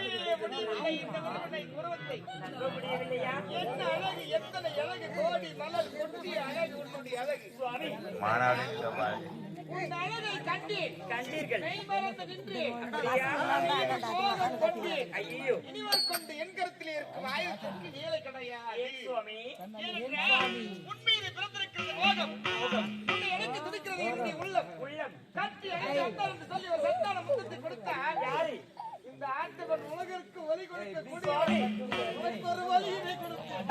உண்மையிலே எத்தனை கண்டேன். கொண்டு என் பிறந்திருக்கிறது மோகம். உன்னை கட்டி அணைத்து வந்தார் என்று சொல்லி ஒரு சந்தான முத்தத்தை கொடுத்தார். இந்த ஆண்டவன் உலகிற்கு ஒலி கொடுக்க கூடியவன். உனக்கு ஒரு ஒலியினை கொடுத்தேன்.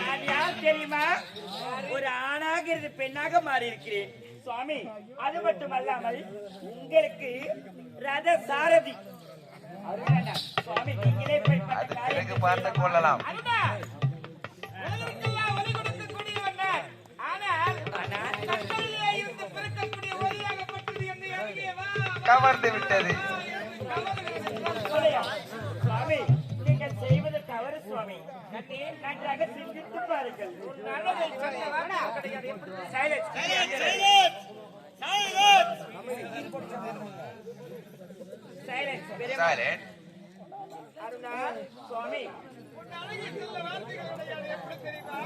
நான் யார் தெரியுமா? ஒரு ஆணாக இருந்து பெண்ணாக மாறி இருக்கிறேன் சுவாமி அது மட்டுமல்லாமல் உங்களுக்கு ரத சாரதி. அருணா, சுவாமி நீங்களே போய் பார்த்து கொள்ளலாம். Silence silent Aruna Swamy. உன் அழகை சொல்ல வார்த்தைகள். எப்படி தெரியுமா?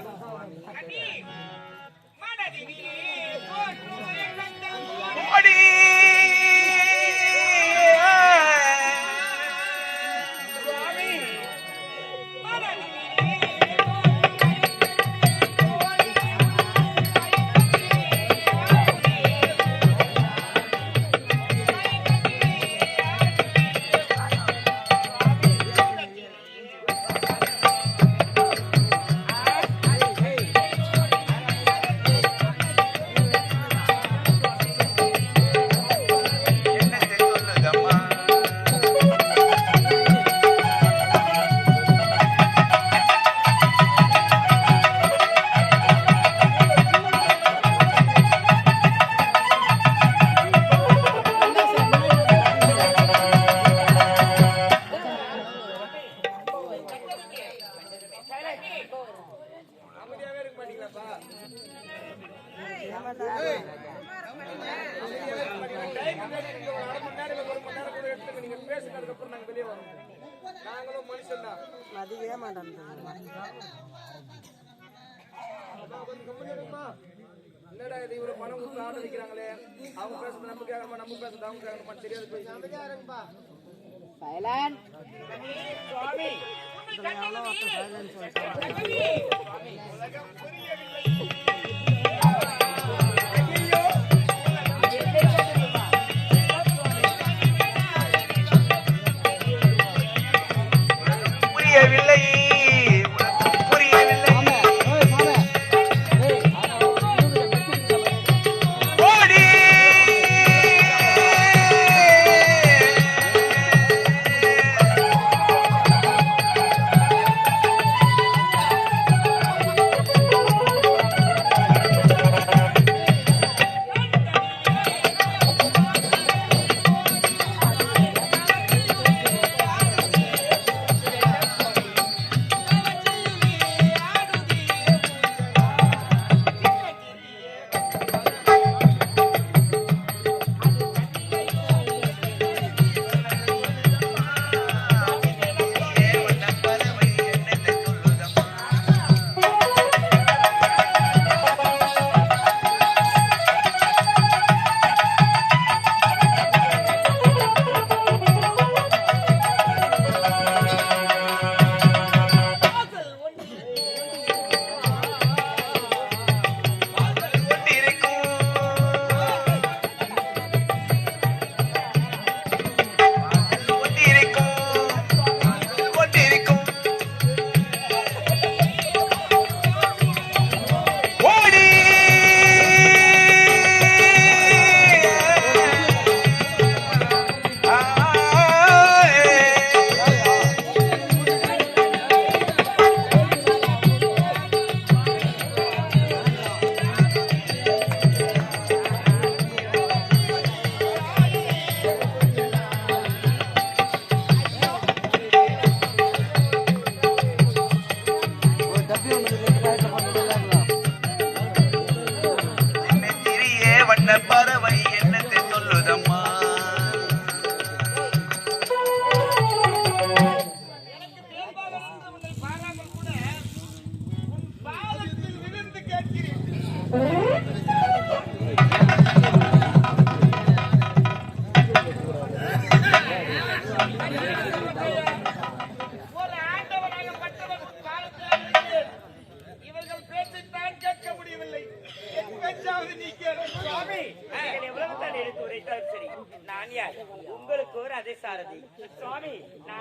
மதிக்கவே மாட்டான் என்னடா இது இவ்வளவு பணம் கொடுத்து வைக்கிறாங்களே அவங்க பேசுறது நம்ம கேட்கணுமா நம்ம பேசுறது அவங்க கேட்கணுமா தெரியாது போய் வண்ண பறவை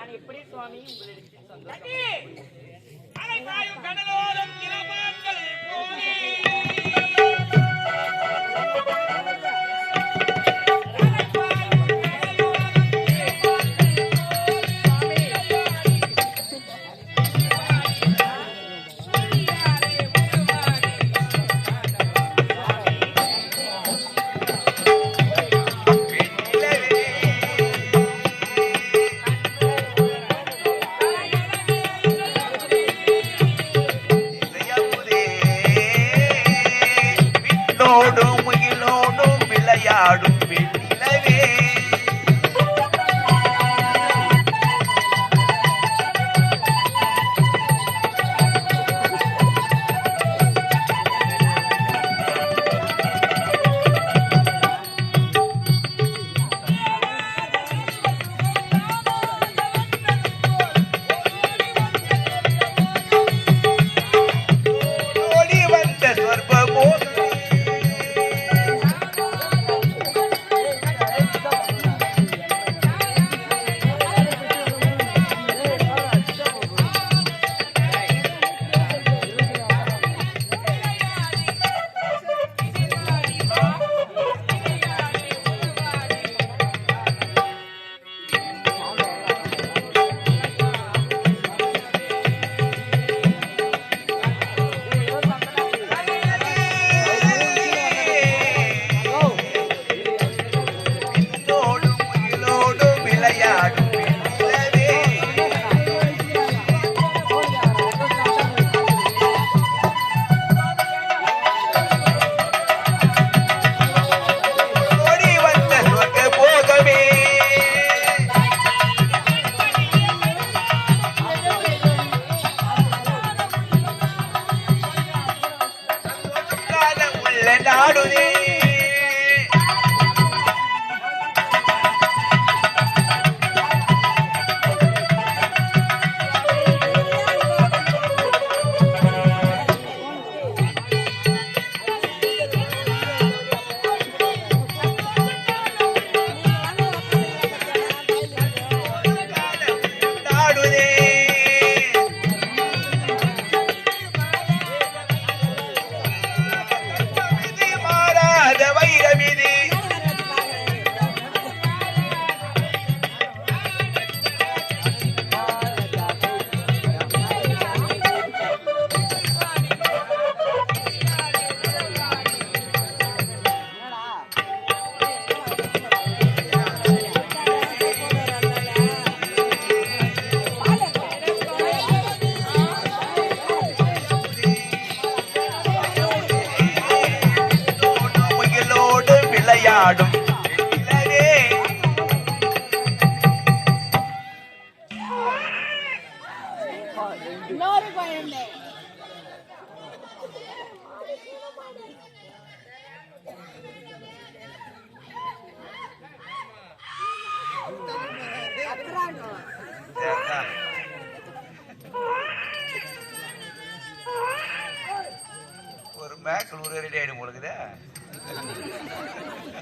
நான் எப்படி சுவாமி உங்களிடத்தில் சந்தோஷம் இன்னொரு குழந்தை ஒரு மேக்கள் ஒரு ரெடி ஆயிடும் உங்களுக்கு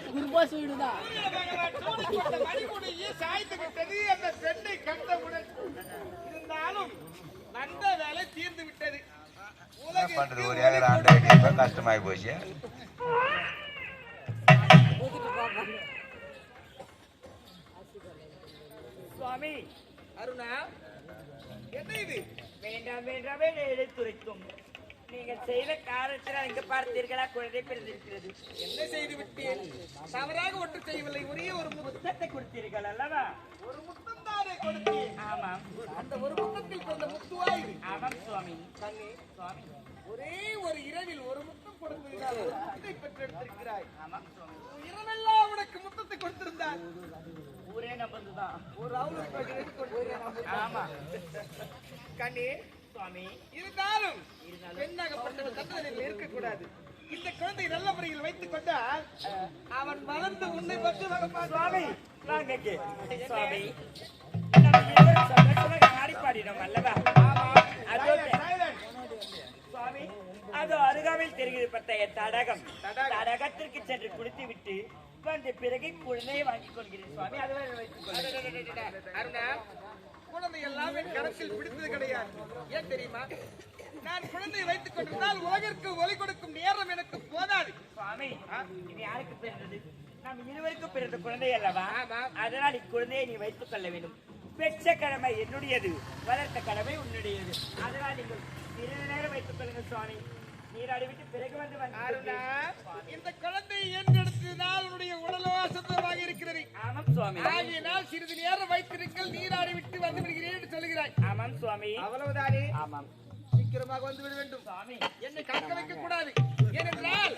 குருபாஸ் வீடுதான் அந்த மணிமுடியை சாய்த்து விட்டது அந்த பெண்ணை கண்டவுடன். இருந்தாலும் வந்த வேலை தீர்ந்து விட்டது. என்ன பண்றது? ஒரு ஏக்கர் ஆண்டு கஷ்டமாயி போச்சு? சுவாமி. அருணா என்ன இது? வேண்டாம் வேண்டாமே எடுத்துரைக்கும் நீங்கள் செய்த காரணத்தினால் இங்கு பார்த்தீர்களா? குழந்தை பிறந்திருக்கிறது. என்ன செய்து விட்டேன் தவறாக ஒன்று செய்யவில்லை. ஒரே ஒரு முத்து முத்தத்தை கொடுத்தீர்கள் அல்லவா? ஒரு முத்தம் தானே கொடுத்தேன் ஆமாம் அந்த ஒரு முத்தத்தில் பிறந்த முத்துவா இது ஆமாம் சுவாமி. கண்ணே சுவாமி ஒரே ஒரு இரவில் ஒரு முத்தம் கொடுப்பதினால் முத்தத்தை பெற்றெடுத்திருக்கிறாய். ஆமாம் சுவாமி. இரவெல்லாம் உனக்கு முத்தத்தை கொடுத்திருந்தார். ஊரே நம்பந்துதான் ஒரு அவளுக்கு ஆமா. கண்ணே சுவாமி. இருந்தாலும் பெண்ணாகப்பட்ட தண்டனையில் இருக்கக்கூடாது. இந்த குழந்தை நல்ல முறையில் வைத்துக் கொண்டால் அவன் வளர்ந்து உன்னை பற்றி சுவாமி இங்கே. சுவாமி. ஆடி பாடினோம் அல்லவா அதோ சுவாமி அதோ அருகாமையில் தெரிகிறது பட்ட தடகம் தடகத்திற்கு சென்று குளித்து விட்டு வந்த பிறகு குழந்தையை வாங்கிக் கொள்கிறேன் சுவாமி அதுவரை வைத்துக் கொள்கிறேன் குழந்தை எல்லாம் என் கரத்தில் பிடித்தது கிடையாது ஏன் தெரியுமா நான் குழந்தையை வைத்துக் கொண்டிருந்தால் உலகிற்கு ஒலி கொடுக்கும் நேரம் எனக்கு போதாது சுவாமி இது யாருக்கு பிறந்தது நாம் இருவருக்கும் பிறந்த குழந்தை அல்லவா அதனால் இக்குழந்தையை நீ வைத்துக் கொள்ள வேண்டும் பெற்ற கடமை என்னுடையது. வளர்த்த கடமை உன்னுடையது. அதனால் நீங்கள் சிறிது நேரம் வைத்துக் கொள்ளுங்கள் சுவாமி. நீராடி விட்டு பிறகு வந்து வந்து இந்த குழந்தை என்றெடுத்ததால் உன்னுடைய உடலோ அசுத்தமாக இருக்கிறது. ஆமாம் சுவாமி. ஆகியனால் சிறிது நேரம் வைத்திருங்கள் நீராடி விட்டு வந்து விடுகிறேன் என்று சொல்லுகிறாய். ஆமாம் சுவாமி. அவ்வளவுதானே? ஆமாம். சீக்கிரமாக வந்து விட வேண்டும். சுவாமி. என்னை காக்க வைக்க கூடாது. ஏனென்றால்